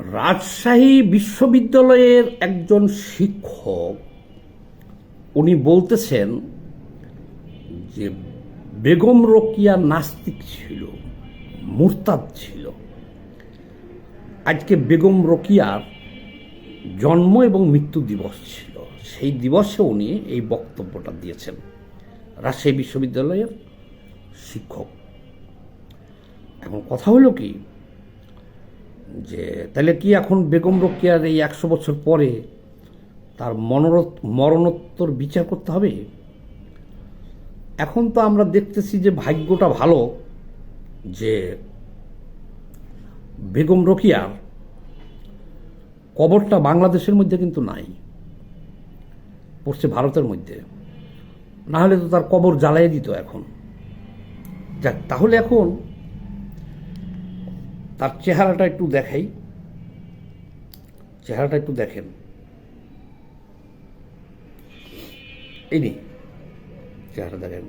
রাজশাহী বিশ্ববিদ্যালয়ের একজন শিক্ষক, উনি বলতেছেন যে বেগম রোকিয়া নাস্তিক ছিল, মুরতাদ ছিল। আজকে বেগম রোকিয়ার জন্ম এবং মৃত্যু দিবস ছিল। সেই দিবসে উনি এই বক্তব্যটা দিয়েছেন। রাজশাহী বিশ্ববিদ্যালয়ের শিক্ষক। এখন কথা হলো কি যে, তাহলে কি এখন বেগম রোকেয়ার এই একশো বছর পরে তার মনোরত মরণোত্তর বিচার করতে হবে? এখন তো আমরা দেখতেছি যে ভাগ্যটা ভালো যে বেগম রোকিয়ার কবরটা বাংলাদেশের মধ্যে কিন্তু নাই, পড়ছে ভারতের মধ্যে। না হলে তো তার কবর জ্বালাই দিত এখন। যাক, তাহলে এখন তার চেহারাটা একটু দেখাই। চেহারাটা একটু দেখেন। এই নি চেহারা দেখেন।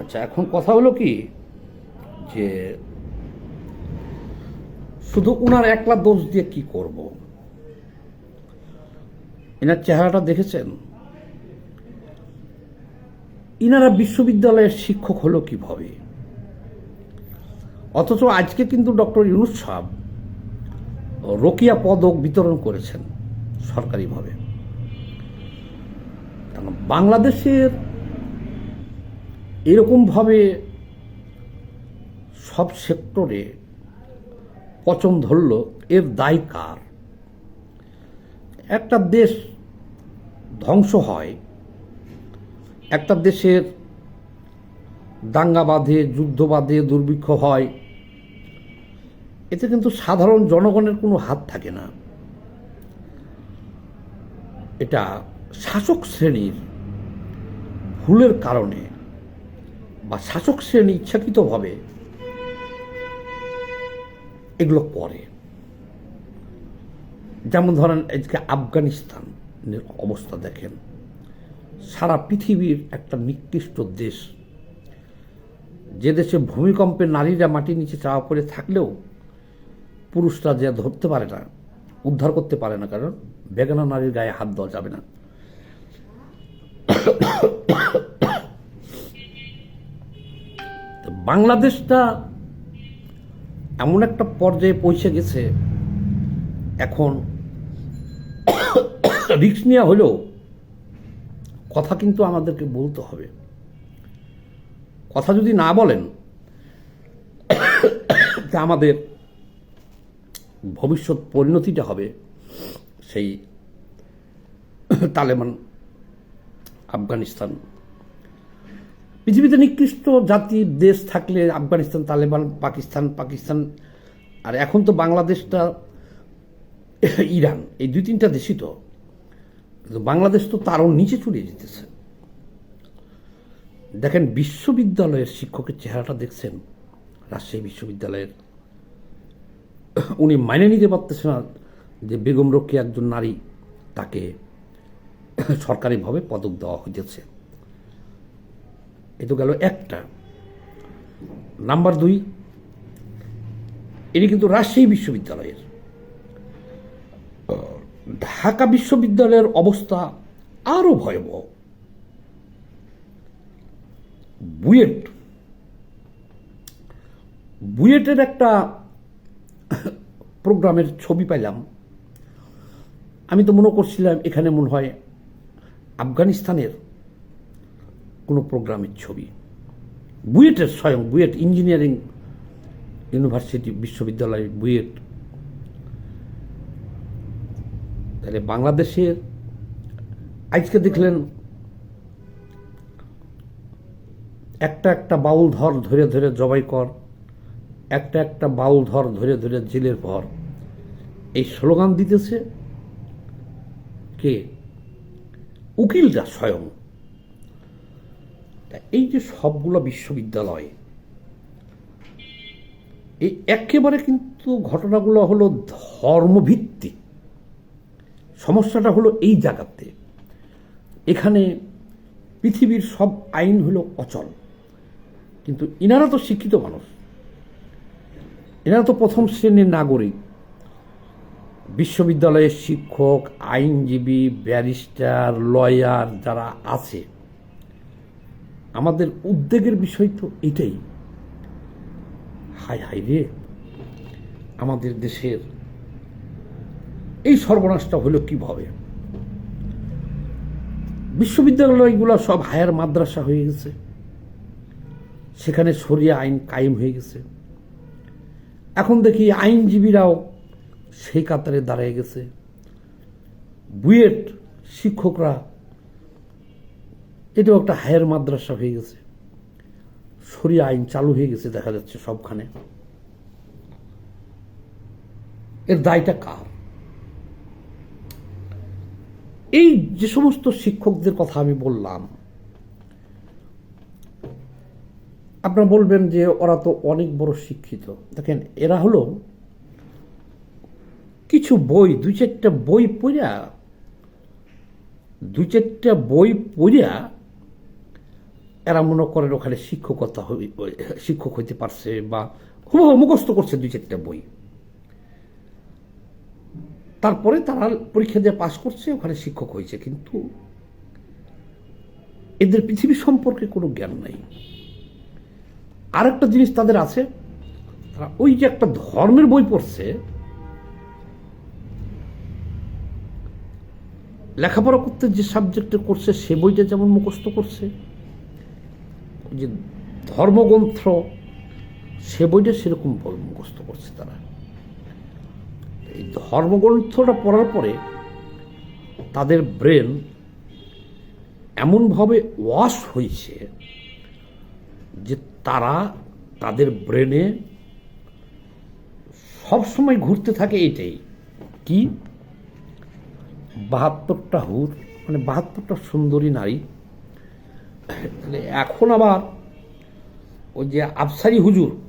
আচ্ছা এখন কথা হলো কি? যে শুধু উনার একলা দোষ দিয়ে কি করব? এনার চেহারাটা দেখেছেন? ইনারা বিশ্ববিদ্যালয়ের শিক্ষক হলো কীভাবে? অথচ আজকে কিন্তু ডক্টর ইউনুস সাহ রোকিয়া পদক বিতরণ করেছেন সরকারিভাবে। বাংলাদেশের এরকমভাবে সব সেক্টরে পচন ধরল, এর দায় কার? একটা দেশ ধ্বংস হয় একটা দেশের দাঙ্গা বাঁধে যুদ্ধ বাঁধে দুর্ভিক্ষ হয়, এতে কিন্তু সাধারণ জনগণের কোনো হাত থাকে না। এটা শাসক শ্রেণির ভুলের কারণে বা শাসক শ্রেণি ইচ্ছাকৃতভাবে এগুলো করে। যেমন ধরেন, আজকে আফগানিস্তানের অবস্থা দেখেন। সারা পৃথিবীর একটা নিকৃষ্ট দেশ। যে দেশে ভূমিকম্পে নারীরা মাটির নিচে চাওয়া পড়ে থাকলেও পুরুষরা যে ধরতে পারে না, উদ্ধার করতে পারে না, কারণ বেগানা নারীর গায়ে হাত দেওয়া যাবে না। বাংলাদেশটা এমন একটা পর্যায়ে পৌঁছে গেছে, এখন রিক্স নেওয়া হলেও কথা কিন্তু আমাদেরকে বলতে হবে। কথা যদি না বলেন, তা আমাদের ভবিষ্যৎ পরিণতিটা হবে সেই তালেবান আফগানিস্তান। পৃথিবীতে নিকৃষ্ট জাতি, দেশ থাকলে আফগানিস্তান, তালেবান, পাকিস্তান পাকিস্তান, আর এখন তো বাংলাদেশটা ইরান, এই দুই তিনটা দেশই তো। কিন্তু বাংলাদেশ তো তারও নিচে চলে যেতেছে দেখেন, বিশ্ববিদ্যালয়ের শিক্ষকের চেহারাটা দেখছেন, রাজশাহী বিশ্ববিদ্যালয়ের। উনি মাইনে নিতে পারতেছে না যে বেগম রক্ষী একজন নারী তাকে সরকারিভাবে পদক দেওয়া হইতেছে। এ তো গেল একটা। নাম্বার দুই এটি কিন্তু রাজশাহী বিশ্ববিদ্যালয়ের। ঢাকা বিশ্ববিদ্যালয়ের অবস্থা আরও ভয়াবহ। বুয়েট। বুয়েটের একটা প্রোগ্রামের ছবি পাইলাম। আমি তো মনে করছিলাম এখানে মনে হয় আফগানিস্তানের কোনো প্রোগ্রামের ছবি। বুয়েটের স্বয়ং বুয়েট ইঞ্জিনিয়ারিং ইউনিভার্সিটি বিশ্ববিদ্যালয় বুয়েট। তাহলে বাংলাদেশের, আজকে দেখলেন একটা একটা বাউল ধর ধরে ধরে জবাই কর, একটা একটা বাউল ধর ধরে ধরে জেলের ভর এই স্লোগান দিতেছে কে? উকিলরা স্বয়ং। এই যে সবগুলো বিশ্ববিদ্যালয়, এই একেবারে কিন্তু ঘটনাগুলো হলো ধর্মভিত্তিক। সমস্যাটা হলো এই জায়গাতে। এখানে পৃথিবীর সব আইন হলো অচল। কিন্তু ইনারা তো শিক্ষিত মানুষ। এনারা তো প্রথম শ্রেণির নাগরিক। বিশ্ববিদ্যালয়ের শিক্ষক, আইনজীবী, ব্যারিস্টার, লয়ার যারা আছে। আমাদের উদ্বেগের বিষয় তো এটাই। হাই হাই রে। আমাদের দেশের এই সর্বনাশটা হলো কীভাবে? বিশ্ববিদ্যালয়গুলো সব হায়ার মাদ্রাসা হয়ে গেছে। সেখানে সরিয়া আইন কায়েম হয়ে গেছে। এখন দেখি আইনজীবীরাও সেই কাতারে দাঁড়িয়ে গেছে। বুয়েট শিক্ষকরা এটাও একটা হায়ার মাদ্রাসা হয়ে গেছে। সরিয়া আইন চালু হয়ে গেছে দেখা যাচ্ছে সবখানে। এর দায়টা কার? এই যে সমস্ত শিক্ষকদের কথা আমি বললাম, আপনারা বলবেন যে ওরা তো অনেক বড় শিক্ষিত। দেখেন, এরা হলো কিছু বই, দুই চারটা বই পড়া দুই চারটা বই পড়া এরা মনে করেন ওখানে শিক্ষকতা শিক্ষক হইতে পারছে বা হুবহু মুখস্থ করছে দুই চারটা বই। তারপরে তারা পরীক্ষা দিয়ে পাশ করছে, ওখানে শিক্ষক হয়েছে। কিন্তু এদের পৃথিবী সম্পর্কে কোনো জ্ঞান নাই। আরেকটা জিনিস তাদের আছে, তারা ওই যে একটা ধর্মের বই পড়ছে, লেখাপড়া করতে যে সাবজেক্টে করছে, সে বইটা যেমন মুখস্থ করছে যে ধর্মগ্রন্থ, সে বইটা সেরকম মুখস্থ করছে তারা। এই ধর্মগ্রন্থটা পড়ার পরে তাদের ব্রেন এমনভাবে ওয়াশ হয়েছে যে তারা তাদের ব্রেনে সবসময় ঘুরতে থাকে এটাই। কি? বাহাত্তরটা হুর মানে বাহাত্তরটা সুন্দরী নারী। তাহলে এখন আবার ওই যে আফসারি হুজুর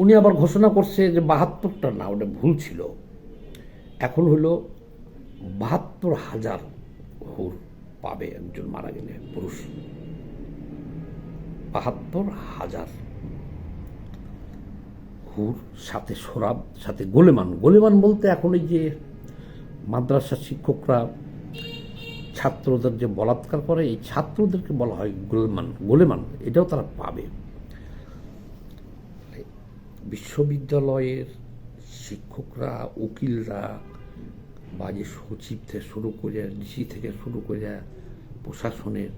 উনি আবার ঘোষণা করছে যে বাহাত্তরটা না, ওটা ভুল ছিল। এখন হলো বাহাত্তর হাজার হুর পাবে একজন মারা গেলে, পুরুষ। বাহাত্তর হাজার হুর সাথে সোরাব, সাথে গোলেমান। গোলেমান বলতে এখন এই যে মাদ্রাসা শিক্ষকরা ছাত্রদের যে বলাৎকার করে, এই ছাত্রদেরকে বলা হয় গোলেমান গোলেমান, এটাও তারা পাবে। বিশ্ববিদ্যালয়ের শিক্ষকরা, উকিলরা বা যে সচিব থেকে শুরু করে, ডিসি থেকে শুরু করে প্রশাসনের,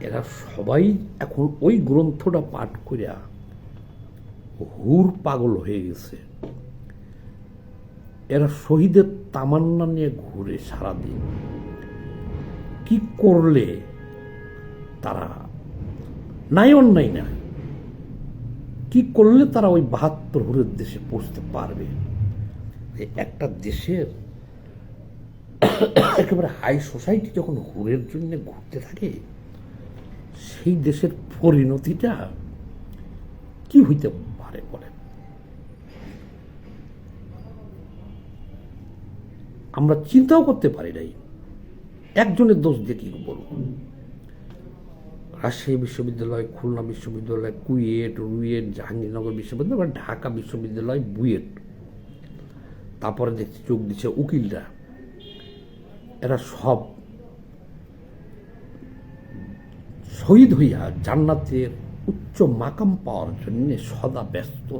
এরা সবাই এখন ওই গ্রন্থটা পাঠ করিয়া হুর পাগল হয়ে গেছে। এরা শহীদের তামান্না নিয়ে ঘুরে সারাদিন। কি করলে তারা? নাই অন্যায় না। কি করলে তারা ওই বাহাত্তর হুরের দেশে পৌঁছতে পারবে? একটা দেশের একেবারে হাই সোসাইটি যখন হুরের জন্য ঘুরতে থাকে, সেই দেশের পরিণতিটা কি হইতে পারে বলেন? আমরা চিন্তাও করতে পারি নাই। একজনের দোষ দিয়ে কি বলব? রাজশাহী বিশ্ববিদ্যালয়, খুলনা বিশ্ববিদ্যালয়, কুয়েট, রুয়েট, জাহাঙ্গীরনগর বিশ্ববিদ্যালয়, বা ঢাকা বিশ্ববিদ্যালয়, বুয়েট। তারপরে দেখছি চোখ দিচ্ছে উকিলরা। এরা সব শহীদ হইয়া জান্নাতের উচ্চ মাকাম পাওয়ার জন্য সদা ব্যস্ত।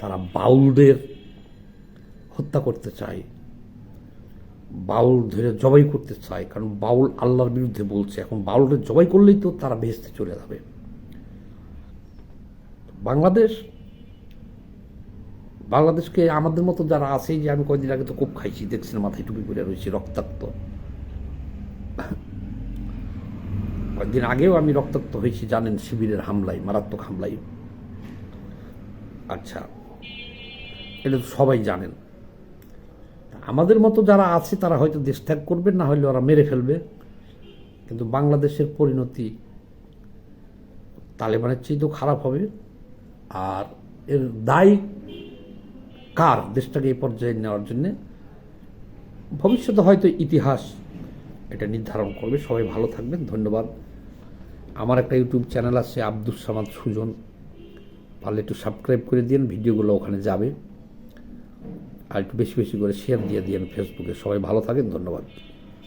তারা বাউলদের হত্যা করতে চায়। বাউল ধরে জবাই করতে চায়, কারণ বাউল আল্লাহর বিরুদ্ধে বলছে। এখন বাউলদের জবাই করলেই তো তারা ভেস্তে চলে যাবে। বাংলাদেশ, বাংলাদেশকে আমাদের মতো যারা আছে, যে আমি কয়েকদিন আগে তো খুব খাইছি দেখছি না মাথায় টুপি করে রয়েছি রক্তাক্ত। কয়েকদিন আগেও আমি রক্তাক্ত হয়েছি, জানেন, শিবিরের হামলায়, মারাত্মক হামলায়। আচ্ছা এটা তো সবাই জানেন। আমাদের মতো যারা আছে, তারা হয়তো দেশ ত্যাগ করবে, না হলে ওরা মেরে ফেলবে। কিন্তু বাংলাদেশের পরিণতি তালেবানের চেয়ে তো খারাপ হবে। আর এর দায় কার দেশটাকে এই পর্যায়ে নেওয়ার জন্যে? ভবিষ্যতে হয়তো ইতিহাস এটা নির্ধারণ করবে। সবাই ভালো থাকবেন। ধন্যবাদ। আমার একটা ইউটিউব চ্যানেল আছে আব্দুল সামাদ সুজন। পারলে একটু সাবস্ক্রাইব করে দিন। ভিডিওগুলো ওখানে যাবে। আর একটু বেশি বেশি করে শেয়ার দিয়ে দিন ফেসবুকে সবাই ভালো থাকেন ধন্যবাদ।